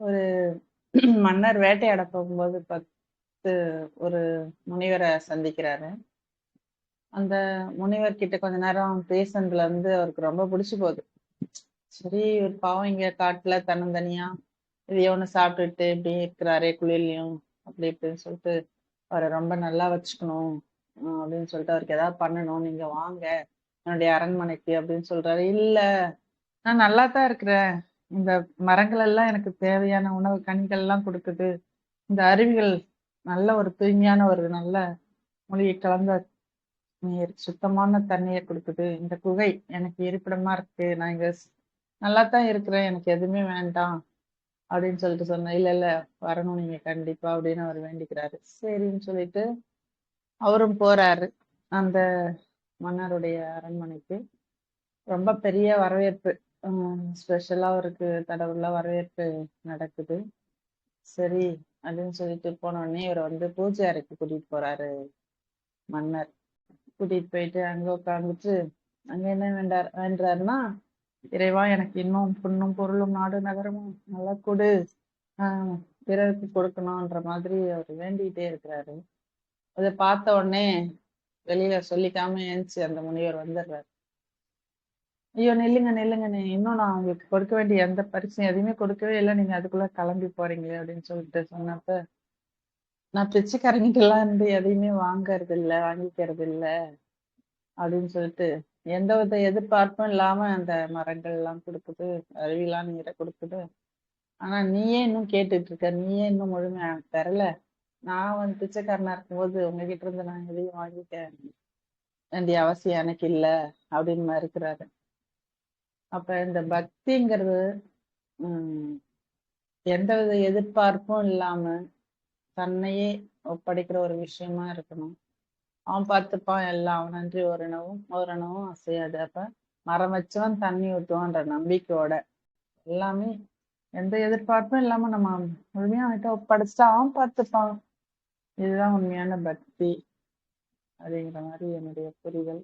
ஒரு மன்னர் வேட்டையாட போகும்போது பத்து ஒரு முனிவரை சந்திக்கிறாரு. அந்த முனிவர் கிட்ட கொஞ்ச நேரம் பேசுனதுல இருந்து அவருக்கு ரொம்ப பிடிச்சு போகுது. சரி ஒரு பாவம் இங்க காட்டுல தன்னந்தனியா இதைய ஒன்று சாப்பிட்டுட்டு இப்படி இருக்கிறாரே குளிர்லையும் அப்படி இப்படின்னு சொல்லிட்டு அவரை ரொம்ப நல்லா வச்சுக்கணும் அப்படின்னு சொல்லிட்டு அவருக்கு ஏதாவது பண்ணணும் நீங்க வாங்க என்னுடைய அரண்மனைக்கு அப்படின்னு சொல்றாரு. இல்ல நான் நல்லா தான் இருக்கிறேன். இந்த மரங்கள் எல்லாம் எனக்கு தேவையான உணவு கனிகள் எல்லாம் கொடுக்குது. இந்த அருவிகள் நல்ல ஒரு தூய்மையான ஒரு நல்ல மொழியை கலந்த நீர் சுத்தமான தண்ணியை கொடுக்குது. இந்த குகை எனக்கு இருப்பிடமா இருக்கு. நான் இங்க நல்லா தான் இருக்கிறேன். எனக்கு எதுவுமே வேண்டாம் அப்படின்னு சொல்லிட்டு சொன்னேன். இல்ல இல்ல வரணும் நீங்க கண்டிப்பா அப்படின்னு அவர் வேண்டிக்கிறாரு. சரின்னு சொல்லிட்டு அவரும் போறாரு. அந்த மன்னருடைய அரண்மனைக்கு. ரொம்ப பெரிய வரவேற்பு. ஸ்பெஷலாக அவருக்கு தடவுலாம் வரவேற்பு நடக்குது. சரி அப்படின்னு சொல்லிட்டு போனோடனே இவர் வந்து பூஜை அறைக்கு கூட்டிட்டு போறாரு மன்னர். கூட்டிட்டு போயிட்டு அங்கே உட்காந்துட்டு அங்கே என்ன வேண்டார் வேண்டாருன்னா இறைவா எனக்கு இன்னும் புண்ணும் பொருளும் நாடு நகரமும் நல்லா கொடு. பிறருக்கு கொடுக்கணும்ன்ற மாதிரி அவர் வேண்டிகிட்டே இருக்கிறாரு. அதை பார்த்த உடனே வெளியில சொல்லிக்காம ஏஞ்சி அந்த முனிவர் வந்துடுறாரு. ஐயோ நில்லுங்க நில்லுங்க நீ இன்னும் நான் உங்களுக்கு கொடுக்க வேண்டிய எந்த பரிசையும் எதுவுமே கொடுக்கவே இல்லை. நீங்க அதுக்குள்ள கிளம்பி போறீங்களே அப்படின்னு சொல்லிட்டு சொன்னப்ப நான் பிச்சைக்காரங்கிட்ட எல்லாம் இருந்து எதையுமே வாங்கறது இல்லை வாங்கிக்கிறது இல்லை அப்படின்னு சொல்லிட்டு எந்த வித எதிர்பார்ப்பும் இல்லாம அந்த மரங்கள் எல்லாம் கொடுக்குது அருவிலாம் நீரை கொடுக்குது. ஆனா நீயே இன்னும் கேட்டுட்டு இருக்க நீயே இன்னும் முழுமையா தரல. நான் வந்து பிச்சைக்காரனா இருக்கும்போது உங்ககிட்ட இருந்து நான் எதையும் வாங்கிக்க வேண்டிய அவசியம் எனக்கு இல்லை அப்படின்னு மறுக்கிறாரு அப்ப இந்த பக்திங்கிறது எந்தவித எதிர்பார்ப்பும் இல்லாம தன்னையே ஒப்படைக்கிற ஒரு விஷயமா இருக்கணும். அவன் பார்த்துப்பான் எல்லாம் அவன் நன்றி ஓரணவும் ஓரணவும் அசையாது. அப்ப மரம் வச்சவன் தண்ணி ஊற்றுவான்ற நம்பிக்கையோட எல்லாமே எந்த எதிர்பார்ப்பும் இல்லாம நம்ம முழுமையா அவன்கிட்ட ஒப்படைச்சிட்டா அவன் பார்த்துப்பான். இதுதான் உண்மையான பக்தி அப்படிங்கிற மாதிரி என்னுடைய புரிதல்.